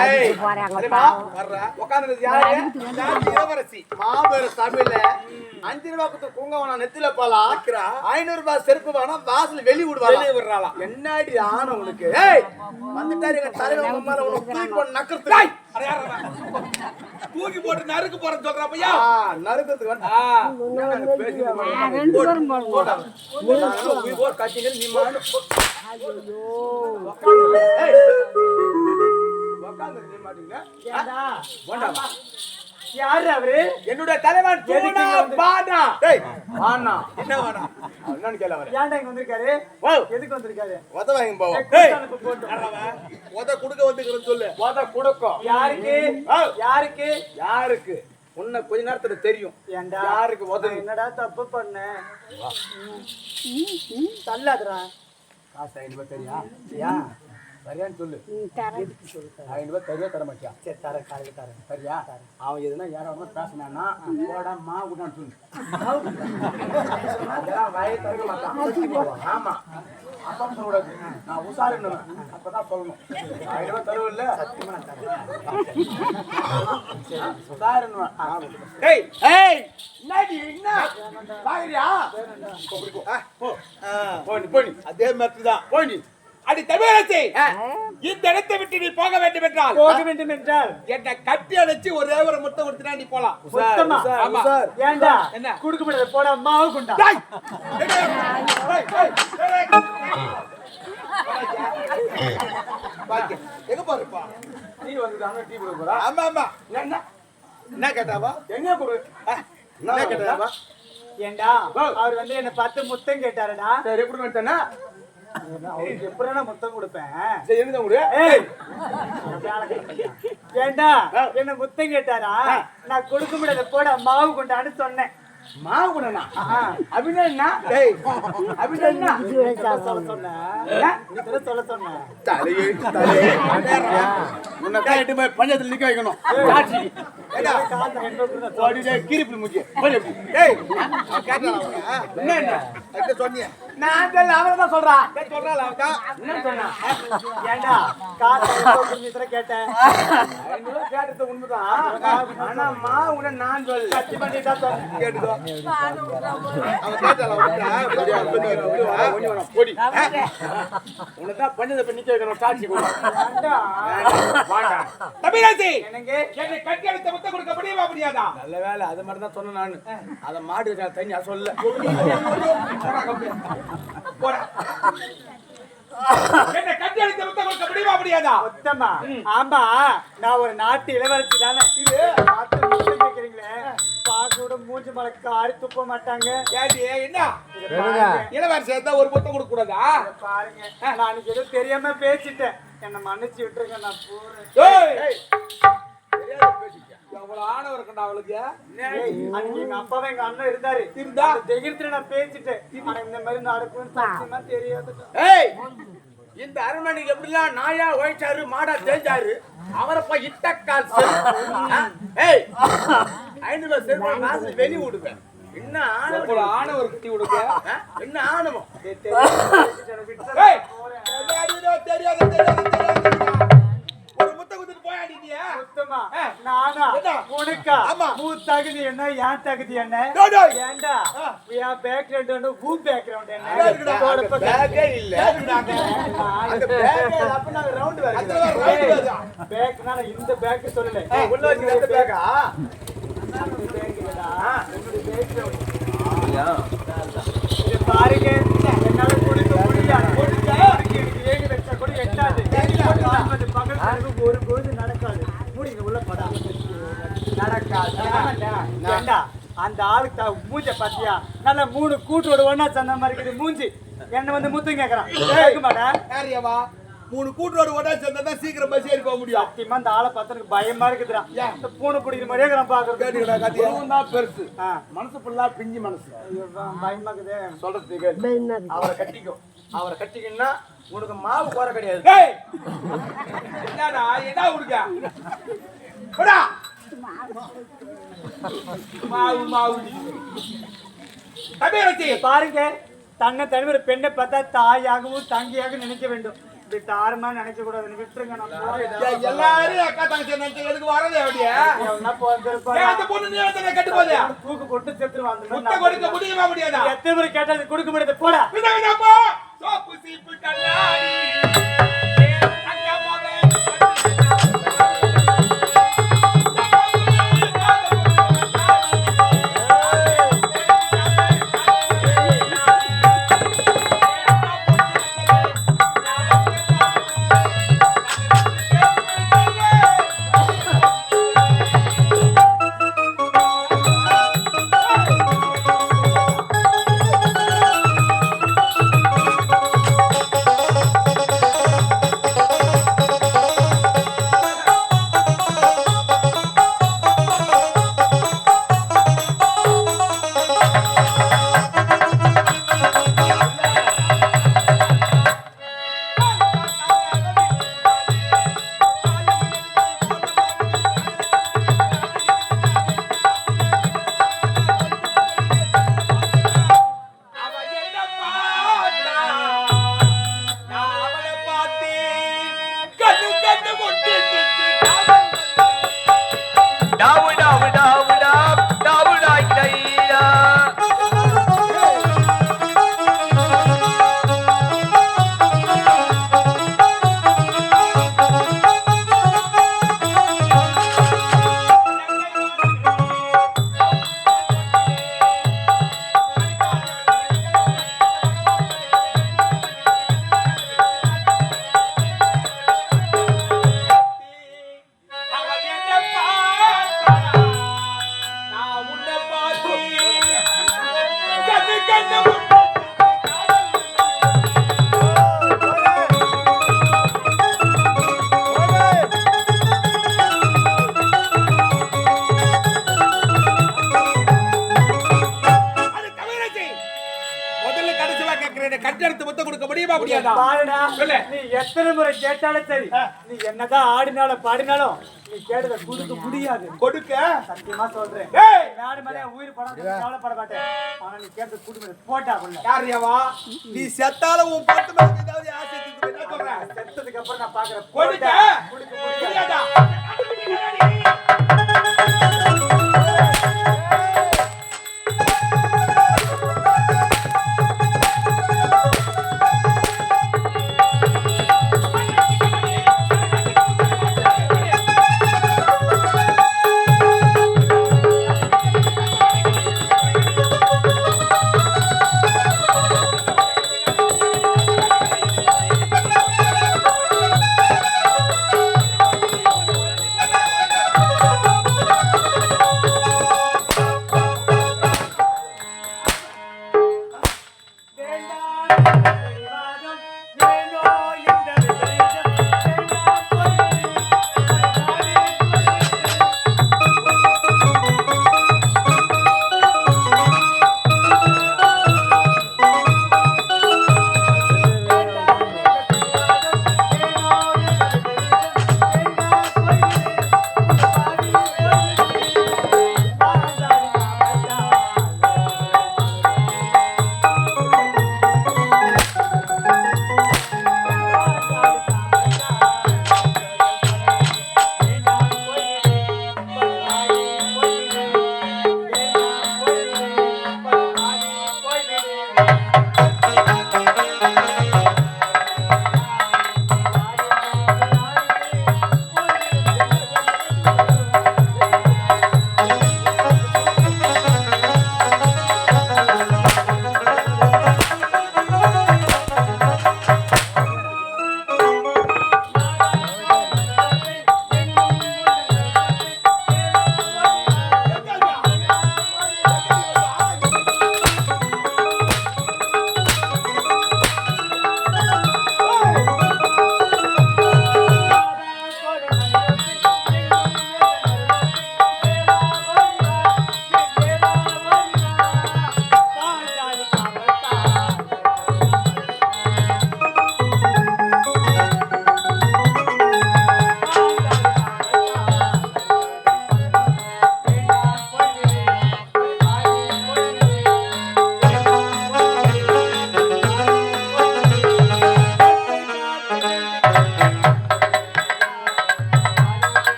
ஏய், போறாங்க தெரியுமா? வர்றா. உட்கார்ந்திருக்கிறது யாரு? ஜாதி இளவரசி. மாபெரும் சபையில அஞ்சு ரூபாய்க்கு குங்கவனம் நெத்தில போலாம் ஐநூறு ரூபாய் செருப்பு வேணா வாசல் வெளி விடுவாங்க என்னடி ஆன உனக்கு? ஏய் வந்துட்டாரு எங்க தலைவர் உங்க மேல உனக்கு தூக்கி போட்டு அவன்? தூக்கி போட்டு நறுக்கு போறேன்னு சொல்றா பையா? ஆ, நறுக்கிறதுக்கு. போடா. நீ மாடு. ஐயோ யாரு அவரு? என்னுடைய தலைவன் வந்து- பானா. டேய். வானா என்ன வானா என்னன்னு கேள ஏன்டா இங்க வந்திருக்காரு? ஓ எதுக்கு வந்திருக்காரு? உத வாங்கி போவோம் டேய். உத குடுக்க வந்துக்கிறேன்னு சொல்லு. உத குடுக்கும் யாருக்கு. யாருக்கு? யாருக்கு? உன்னை கொஞ்ச நேரத்துல தெரியும். ஏன்டா யாருக்கு உதவி? என்னடா தப்பு பண்ணேன்? தள்ளாதுடா. காசு ஐநூறு தெரியா? சரியான்னு சொல்லு. தரேன். ஐநூறு ரூபாய் தருவா தர மாட்டியா? சரி தரேன் காலையில் தரேன். சரியா? அவன் எதுனா யாராவது பேசினான்னா போடா மா விடான்னு சொல்லு. அதெல்லாம் வாயை திறக்க மாட்டான். ஆமா. அப்பா சொல்லக்கூடாது நான் உசாரின்னு அப்பதான் சொல்லணும். ஆயிரம் ரூபாய் தருவில்ல? உசாரின்னு ஏய் ஏய் என்னடி என்ன? பாக்குறியா போ, போ, ஆ, போ போ நீ, போ நீ. அதே மாதிரி தான் போய் நீ. அடி தமிழரசி. இந்த இடத்தை விட்டு நீ போக வேண்டும் என்றால் போக வேண்டும் என்றால் என்னை கட்டி அணைச்சு ஒரே ஒரு முட்டை கொடுத்தினா நீ போலாம்? ஆமா. ஏன்டா என்ன? குடுக்க முடியாது போடா மாவு குண்டா. எங்க பாருப்பா டீ வந்துட்டாங்க டீ கொடுக்க போறா. ஆமா ஆமா. என்ன? என்ன கேட்டாவா? எங்க கொடு என்ன கேட்டாவா ஏன்டா அவர் வந்து என்ன பார்த்து முத்தம் கேட்டாருடா. சரி எப்படி வந்துட்டானா அவருக்கு எப்படிடா முத்தம் கொடுப்பேன். சரி என்ன கொடு? ஏய் ஏண்டா என்ன முத்தம் கேட்டாரா? நான் கொடுக்க முடியாது போடா மாவு கொண்டான்னு சொன்னேன். மாவு அப்படின்னா என்ன? டேய் இதெல்லாம் சொல்ல இதெல்லாம் சொல்ல தலையே தலையே உன்னை எட்டு போய் பஞ்சாயத்துல நிக்க வைக்கணும். தமிழரசி என்னை கட்டி அணைத்த முட்டை கொடுக்க முடியுமா முடியாதா? நல்ல வேலை அது மாதிரி தான் சொன்னேன் நானு. அத மாடு அது சொல்ல. போடா என்னை கட்டி அணைத்த முட்டை கொடுக்க முடியுமா முடியாதா? மொத்தமா ஆமா நான் ஒரு நாட்டு இளவரசி தானே. இது? முத்தம் கேக்குறீங்களே? பாக்க கூட மூஞ்சி மலை காரி துப்ப மாட்டாங்க. ஏடி என்ன. இளவரசி இருந்தா ஒரு முட்டை கொடுக்க கூடாதா? பாருங்க. நான் அன்னைக்கு ஏதோ தெரியாம பேசிட்டேன். என்ன மன்னிச்சு விட்டுருங்க நான் போறேன். எவ்வளவு ஆணவம் இருக்குடா அவளுக்கு அன்னைக்கு எங்க அப்பாவும் எங்க அண்ணன் இருந்தாரு. இருந்தா? அந்த தைரியத்துல நான் பேசிட்டேன். இந்த மாதிரி நடக்கும்னு தெரியாது. ஏய் இந்த அரண்மனைக்கு எப்படிலாம் நாயா உழைச்சாரு மாடா தேய்ச்சாரு அவரை போய் செருப்பு. ஆ? ஏய் ஐநூறு செருப்பு காசு வெளி விடுவேன். என்ன ஆணவம் எவ்வளவு ஆணவம் இருக்கு டீ கொடுக்க ஆ? என்ன ஆணவம் தெரியாதோ தெரியாது தெரியாது. சுத்தமா. நானா? என்ன? உனக்கா? ஆமா. பூ தகுதி என்ன? ஏன் தகுதி என்ன? டேய், டேய். ஏண்டா? என் பேக்ரவுண்ட் என்ன பூ பேக்ரவுண்ட் என்ன? அங்க இருக்குடா. இதோட அந்த. பேக்கே இல்ல. அந்த பேக்கே அப்ப நாங்க ரவுண்ட் வருதா? பேக்னா நான் இந்த பேக் சொல்லல. உள்ள வச்சு அந்த பேக்கா பாருங்க. என்னால கொடுக்க முடியாது கொடுக்க எனக்கு ஏழு வச்சா கூட எட்டாது நாற்பது பகல் கனவு ஒரு பொழுது நடக்காது முடிங்க உள்ள படா நடக்காது ஆமாண்டா. ஏண்டா அந்த ஆளுக்கு மூஞ்ச பாத்தியா? நல்ல மூணு கூட்டோட ஒண்ணா சந்த மாதிரி இருக்குது. மூஞ்சி. என்ன வந்து முத்தம் கேக்குறான். கேட்க மாட்டேன் மூணு கூட்டோடு ஓடா சேர்ந்தா தான் சீக்கிரம் பஸ் ஏறி போக முடியும். சத்தியமா அந்த ஆளை பார்த்தா பயமா இருக்குதுடா. இந்த பூனை பிடிக்கிற மாதிரியே கத்தியா உருவம் தான் பெருசு. மனசு ஃபுல்லா பிஞ்சு மனசு. பயமா இருக்குதே. சொல்றது. அவரை கட்டிக்கோ. அவரை கட்டிக்கின்னா உனக்கு மாவு குறை கிடையாது. டேய் என்னடா என்ன உடுக்க போடா மாவு மாவு தமிழச்சி பாருங்க. தன்னை தனிவர் பெண்ணை பார்த்தா தாயாகவும் தங்கியாக நினைக்க வேண்டும். இப்படி தாறுமா நினைக்க கூடாது. விட்டுருங்க நான் எல்லாரும் அக்கா தங்கச்சி நினைச்சு எதுக்கு வரது அப்படியே பொண்ணு கட்டு போதே தூக்கு போட்டு நான் கொடுக்க முடியுமா முடியாதா? எத்தனை பேர் கேட்டாலும் கொடுக்க முடியாது. போடா. கட்டெடுத்து முத்த கொடுக்க முடியுமா முடியாதா? பாருடா சொல்லு. நீ எத்தனை முறை கேட்டாலும் சரி நீ என்னதான் ஆடினாலும் பாடினாலும் நீ கேட்டதை கொடுக்க முடியாது. கொடுக்க? சத்தியமா சொல்றேன். ஏய்! நாடு மேலே உயிர் படம் கவலைப்பட மாட்டேன் ஆனா நீ கேட்டது கொடுக்க போட்டா கொள்ள. யாரையவா? நீ செத்தாலும் உன் பத்து மணிக்கு ஏதாவது ஆசை செத்ததுக்கு அப்புறம் நான் பாக்குறேன் கொடுக்க! கொடுக்க முடியாது.